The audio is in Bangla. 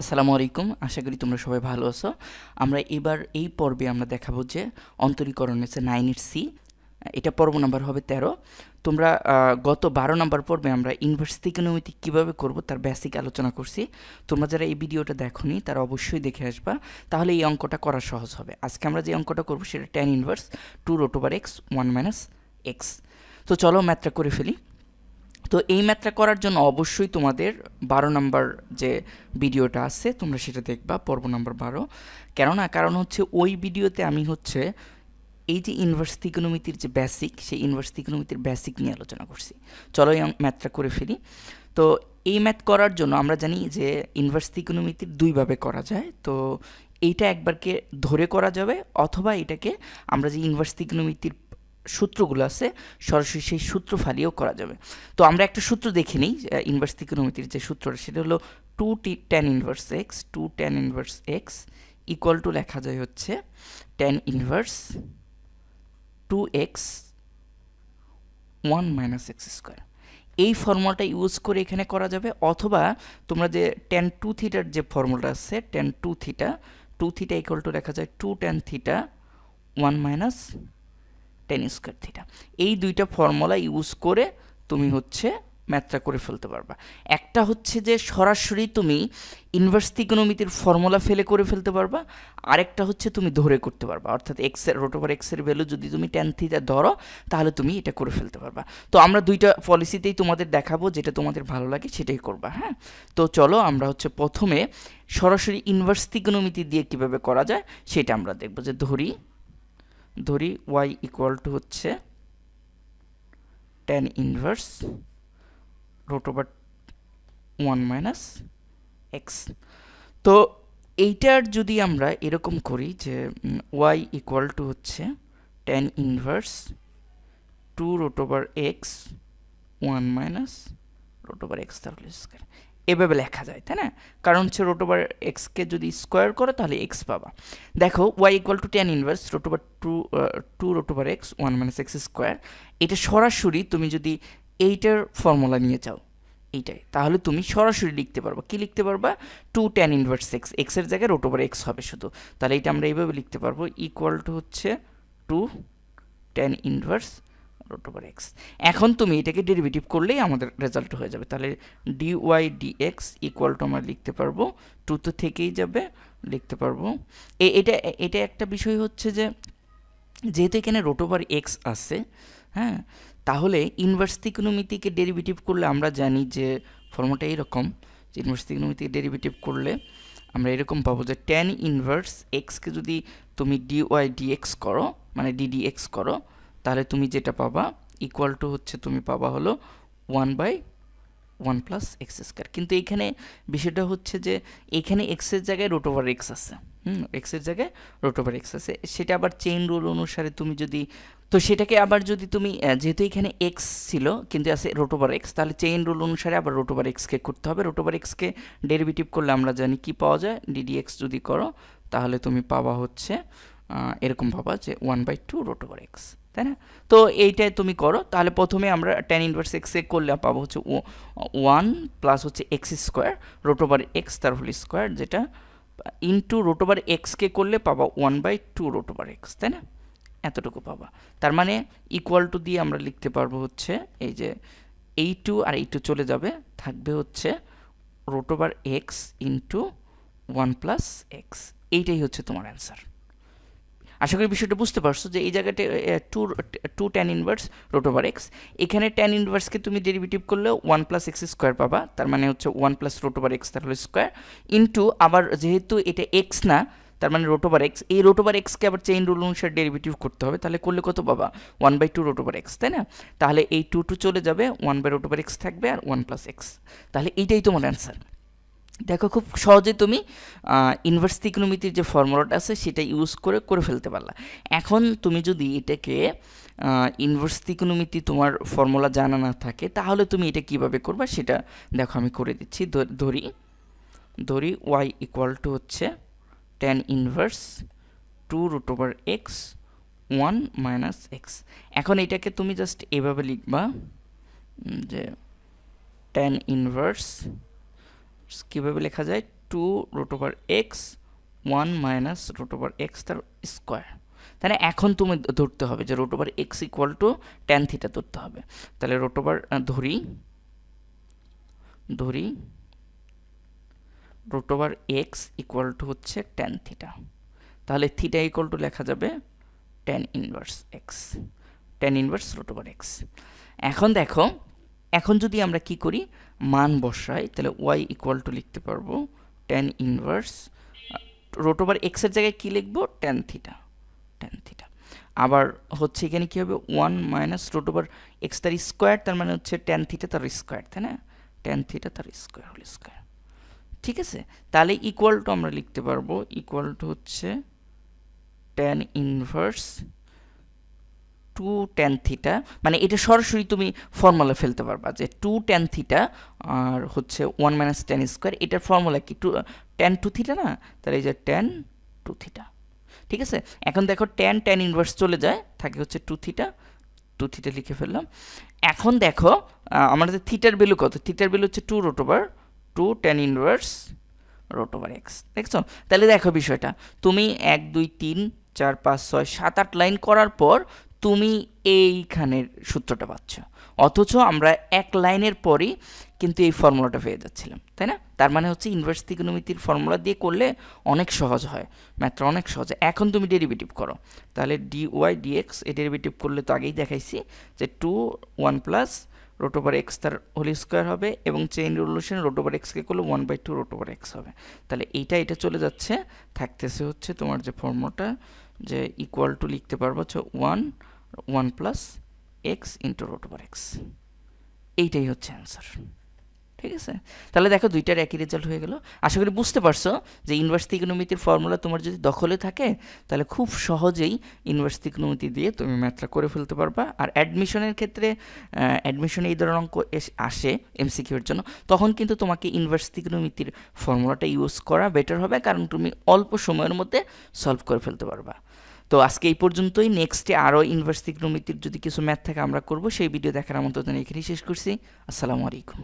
আসসালামু আলাইকুম, আশা করি তোমরা সবাই ভালো আছো। আমরা এবার এই পর্বে আমরা দেখাবো যে অন্তরীকরণ হচ্ছে নাইন নাইনের সি এটা পর্ব নাম্বার হবে তেরো। তোমরা গত বারো নাম্বার পর্বে আমরা ইনভার্স ত্রিকোণমিতি কীভাবে করব তার বেসিক আলোচনা করছি। তোমরা যারা এই ভিডিওটা দেখোনি, তারা অবশ্যই দেখে আসবা। তাহলে এই অঙ্কটা করা সহজ হবে। আজকে আমরা যে অঙ্কটা করব, সেটা tan inverse two root over x one minus x তো চলো ম্যাথটা করে ফেলি। তো এই ম্যাথটা করার জন্য অবশ্যই তোমাদের বারো নাম্বার যে ভিডিওটা আছে, তোমরা সেটা দেখবা, পর্ব নাম্বার বারো। কেননা, কারণ হচ্ছে ওই ভিডিওতে আমি হচ্ছে এই যে ইনভার্স ত্রিকোণমিতির যে বেসিক সেই ইনভার্স ত্রিকোণমিতির বেসিক নিয়ে আলোচনা করছি। চলো এই ম্যাথটা করে ফেলি। তো এই ম্যাথ করার জন্য আমরা জানি যে ইনভার্স ত্রিকোণমিতির দুইভাবে করা যায়। তো এইটা একবারকে ধরে করা যাবে, অথবা এটাকে আমরা যে ইনভার্স ত্রিকোণমিতির সূত্রগুলো আছে, সরাসরি সেই সূত্র ফালিয়েও করা যাবে। তো আমরা একটা সূত্র দেখে নিই ইনভার্স ত্রিকোণমিতির যে সূত্রটা, সেটা হলো two T tan inverse x two tan inverse x equal to লেখা যায় হচ্ছে tan inverse two x one minus x square এই ফর্মুলাটা ইউজ করে এখানে করা যাবে, অথবা তোমরা যে টেন টু থিটার যে ফর্মুলাটা আছে tan two theta two theta equal to লেখা যায় two tan theta one minus tan square theta. এই দুইটা ফর্মুলা ইউজ করে তুমি হচ্ছে ম্যাথটা করে ফেলতে পারবা। একটা হচ্ছে যে সরাসরি তুমি ইনভার্স ত্রিকোণমিতির ফর্মুলা ফেলে করে ফেলতে পারবা, আরেকটা হচ্ছে তুমি ধরে করতে পারবা। অর্থাৎ এক্সের রোটোভার এক্সের ভ্যালু যদি তুমি টেন থিটা ধরো, তাহলে তুমি এটা করে ফেলতে পারবা। তো আমরা দুইটা পলিসিতেই তোমাদের দেখাবো যেটা তোমাদের ভালো লাগে সেটাই করবা হ্যাঁ? তো চলো আমরা হচ্ছে প্রথমে সরাসরি ইনভার্স ত্রিকোণমিতি দিয়ে কীভাবে করা যায় সেটা আমরা দেখব। যে ধরি ধরি ওয়াই ইকুয়াল টু হচ্ছে tan inverse root over one minus x তো এইটার যদি আমরা এরকম করি যে ওয়াই ইকুয়াল টু হচ্ছে tan inverse two root over x one minus root over x তাহলে এভাবে লেখা যায়, তাই না? কারণ হচ্ছে রোট ওভার এক্সকে যদি স্কোয়ার করো তাহলে এক্স পাবা। দেখো y equal to tan inverse root over two two root over x one minus x square এটা সরাসরি তুমি যদি এইটার ফর্মুলা নিয়ে যাও এইটাই, তাহলে তুমি সরাসরি লিখতে পারবা। কি লিখতে পারবা? টু টেন ইনভার্স এক্স এক্সের জায়গায় রোট ওভার এক্স হবে শুধু। তাহলে এটা আমরা এইভাবে লিখতে পারব ইকুয়াল টু হচ্ছে two tan inverse root over x এখন তুমি এটাকে ডেরিভেটিভ করলেই আমাদের রেজাল্ট হয়ে যাবে। তাহলে d y d x equal to আমরা লিখতে পারব টু তো থেকেই যাবে, লিখতে পারব। এটা এটা একটা বিষয় হচ্ছে যে, যেহেতু এখানে রোট ওভার এক্স আছে হ্যাঁ তাহলে ইনভার্স ত্রিকোণমিতিকে ডেরিভেটিভ করলে আমরা জানি যে ফর্মটা এইরকম যে ইনভার্স ত্রিকোণমিতিকে ডেরিভেটিভ করলে আমরা এরকম পাবো যে টেন ইনভার্স এক্সকে যদি তুমি ডি ওয়াই ডিএক্স করো মানে ডিডিএক্স করো তাহলে তুমি যেটা পাবা ইকুয়াল টু হচ্ছে তুমি পাবা হলো one by one plus x square কিন্তু এখানে বিষয়টা হচ্ছে যে এখানে এক্সের জায়গায় রোট ওভার এক্স আছে। হুম এক্সের জায়গায় রোট ওভার এক্স আছে। সেটা আবার চেইন রুল অনুসারে তুমি যদি, তো সেটাকে আবার যদি তুমি যেহেতু এখানে এক্স ছিল, কিন্তু আছে রোট ওভার এক্স তাহলে চেইন রুল অনুসারে আবার রোট ওভার এক্সকে করতে হবে। রোট ওভার এক্সকে ডেরিভেটিভ করলে আমরা জানি কি পাওয়া যায়? ডিডি এক্স যদি করো, তাহলে তুমি পাওয়া হচ্ছে এরকম পাবা যে one by two root over x তাই না? তো এইটাই তুমি করো, তাহলে প্রথমে আমরা টেন ইনভার্স এক্স এ করলে পাবো হচ্ছে ওয়ান প্লাস হচ্ছে x square root over x তার হোল স্কোয়ার যেটা ইন্টু রোট ওভার এক্সকে করলে পাবা one by two root over x তাই না? এতটুকু পাবা। তার মানে ইকুয়াল টু দিয়ে আমরা লিখতে পারব হচ্ছে এই যে এই টু আর এই টু চলে যাবে, থাকবে হচ্ছে root over x into one plus x এইটাই হচ্ছে তোমার অ্যান্সার আশা করি বিষয়টা বুঝতে পারছ যে এই জায়গাটা two two tan inverse root over x এখানে টেন ইনভার্সকে তুমি ডেরিভেটিভ করলে ওয়ান প্লাস এক্স স্কোয়ার পাবা, তার মানে হচ্ছে one plus root over x তার হলো স্কোয়ার ইন্টু আবার যেহেতু এটা এক্স না, তার মানে রোট ওভার এক্স এই রোট ওভার এক্সকে আবার চেইন রুল অনুসারে ডেরিভেটিভ করতে হবে, তাহলে করলে কত পাবা? One by two root over x তাই না? তাহলে এই টু টু চলে যাবে one by root over x থাকবে আর ওয়ান প্লাস এক্স তাহলে এইটাই তোমার অ্যান্সার দেখো, খুব সহজে তুমি ইনভার্স ত্রিকোণমিতির যে ফর্মুলাটা আছে, সেটা ইউজ করে করে ফেলতে পারলা। এখন তুমি যদি এটাকে ইনভার্স ত্রিকোণমিতি তোমার ফর্মুলা জানা না থাকে, তাহলে তুমি এটা কীভাবে করবা সেটা দেখো, আমি করে দিচ্ছি। ধরি ধরি ওয়াই ইকুয়াল টু হচ্ছে tan inverse two root over x one minus x এখন এটাকে তুমি জাস্ট এভাবে লিখবা যে টেন ইনভার্স কীভাবে লেখা যায়? Two root over x one minus root over x তার স্কোয়ার তাহলে এখন তুমি ধরতে হবে যে root over x equal to tan theta ধরতে হবে। তাহলে রুট ওভার ধরি ধরি root over x equal to হচ্ছে টেন থিটা তাহলে থিটা ইকুয়াল টু লেখা যাবে tan inverse x tan inverse root over x এখন দেখো এখন যদি আমরা কি করি, মান বসাই, তাহলে ওয়াই ইকুয়াল টু লিখতে পারব টেন ইনভার্স রোট ওভার এক্সের জায়গায় কী লিখব? টেন থিটা টেন থিটা আবার হচ্ছে এখানে কী হবে? One minus root over x তার স্কোয়ার তার মানে হচ্ছে টেন থিটা তার স্কোয়ার তাই না? টেন থিটা তার স্কোয়ার হোল স্কোয়ার ঠিক আছে? তাহলে ইকুয়াল টু আমরা লিখতে পারব ইকুয়াল টু হচ্ছে tan inverse two tan theta মানে এটা সরাসরি তুমি ফর্মুলা ফেলতে পারবা যে টু টেন থিটা আর হচ্ছে ওয়ান মাইনাস টেন স্কোয়ার এটার ফর্মুলা কি? টু টেন টু থিটা না? তাহলে এই যে টেন টু থিটা ঠিক আছে? এখন দেখো টেন টেন ইনভার্স চলে যায়, থাকে হচ্ছে টু থিটা টু থিটা লিখে ফেললাম। এখন দেখো আমাদের থিটার ভ্যালু কত? থিটার ভ্যালু হচ্ছে two root over two tan inverse root over x দেখছ? তাহলে দেখো বিষয়টা, তুমি এক, দুই, তিন, চার, পাঁচ, ছয়, সাত, আট লাইন করার পর তুমি এইখানের সূত্রটা পাচ্ছ। অথচ আমরা এক লাইনের পরই কিন্তু এই ফর্মুলাটা পেয়ে যাচ্ছিলাম, তাই না? তার মানে হচ্ছে ইনভার্স ত্রিকোণমিতির ফর্মুলা দিয়ে করলে অনেক সহজ হয় ম্যাথটা অনেক সহজ এখন তুমি ডেরিভেটিভ করো, তাহলে ডি ওয়াই ডিএক্স এ ডেরিভেটিভ করলে তো আগেই দেখাইছি যে two one plus root over x তার হোল স্কোয়ার হবে এবং চেইন রিভলিউশন রোট ওভার এক্সকে করলে one by two root over x হবে। তাহলে এইটা, এটা চলে যাচ্ছে, থাকতেছে হচ্ছে তোমার যে ফর্মুলাটা যে ইকুয়াল টু লিখতে পারব হচ্ছে one one plus x into root over x এইটাই হচ্ছে অ্যান্সার ঠিক আছে? তাহলে দেখো দুইটার একই রেজাল্ট হয়ে গেল। আশা করি বুঝতে পারছ যে ইনভার্স ত্রিকোণমিতির ফর্মুলা তোমার যদি দখলে থাকে, তাহলে খুব সহজেই ইনভার্স ত্রিকোণমিতি দিয়ে তুমি ম্যাথটা করে ফেলতে পারবা। আর অ্যাডমিশনের ক্ষেত্রে অ্যাডমিশনে এই ধরনের অঙ্ক আসে এমসিকিউর জন্য। তখন কিন্তু তোমাকে ইনভার্স ত্রিকোণমিতির ফর্মুলাটা ইউজ করা বেটার হবে। কারণ তুমি অল্প সময়ের মধ্যে সলভ করে ফেলতে পারবা। তো আজকে এই পর্যন্তই। নেক্সটে আরও ইউনিভার্সিটি ত্রিকোণমিতির যদি কিছু ম্যাথ থাকে আমরা করব, সেই ভিডিও দেখার আমন্ত্রণ এখানেই শেষ করছি। আসসালামু আলাইকুম।